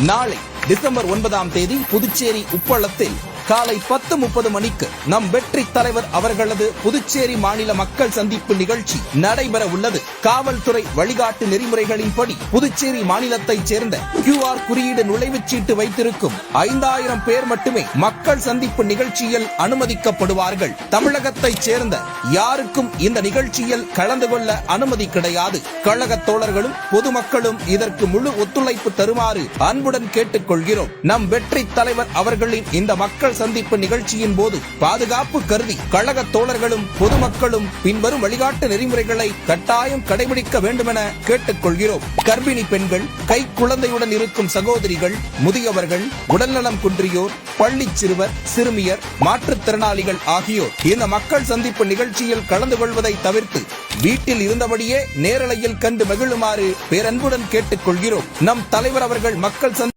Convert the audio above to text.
நாளை டிசம்பர் ஒன்பதாம் தேதி புதுச்சேரி உப்பளத்தில் காலை பத்து முப்பது மணிக்கு நம் வெற்றி தலைவர் அவர்களது புதுச்சேரி மாநில மக்கள் சந்திப்பு நிகழ்ச்சி நடைபெற உள்ளது. காவல்துறை வழிகாட்டு நெறிமுறைகளின்படி புதுச்சேரி மாநிலத்தைச் சேர்ந்த கியூஆர் குறியீடு நுழைவுச் சீட்டு வைத்திருக்கும் ஐந்தாயிரம் பேர் மட்டுமே மக்கள் சந்திப்பு நிகழ்ச்சியில் அனுமதிக்கப்படுவார்கள். தமிழகத்தைச் சேர்ந்த யாருக்கும் இந்த நிகழ்ச்சியில் கலந்து கொள்ள அனுமதி கிடையாது. கழக தோழர்களும் பொதுமக்களும் இதற்கு முழு ஒத்துழைப்பு தருமாறு அன்புடன் கேட்டுக்கொள்கிறோம். நம் வெற்றி தலைவர் அவர்களின் இந்த மக்கள் சந்திப்பு நிகழ்ச்சியின் போது பாதுகாப்பு கருதி கழக தோழர்களும் பொதுமக்களும் பின்வரும் வழிகாட்டு நெறிமுறைகளை கட்டாயம் கடைபிடிக்க வேண்டுமென கேட்டுக்கொள்கிறோம். கர்ப்பிணி பெண்கள் கை குழந்தையுடன் இருக்கும் சகோதரிகள் முதியவர்கள் உடல்நலம் குன்றியோர் பள்ளி சிறுவர் சிறுமியர் மாற்றுத்திறனாளிகள் ஆகியோர் இந்த மக்கள் சந்திப்பு நிகழ்ச்சியில் கலந்து கொள்வதை தவிர்த்து வீட்டில் இருந்தபடியே நேரலையில் கண்டு மகிழுமாறு பேரன்புடன் கேட்டுக்கொள்கிறோம். நம் தலைவர் அவர்கள் மக்கள் சந்தி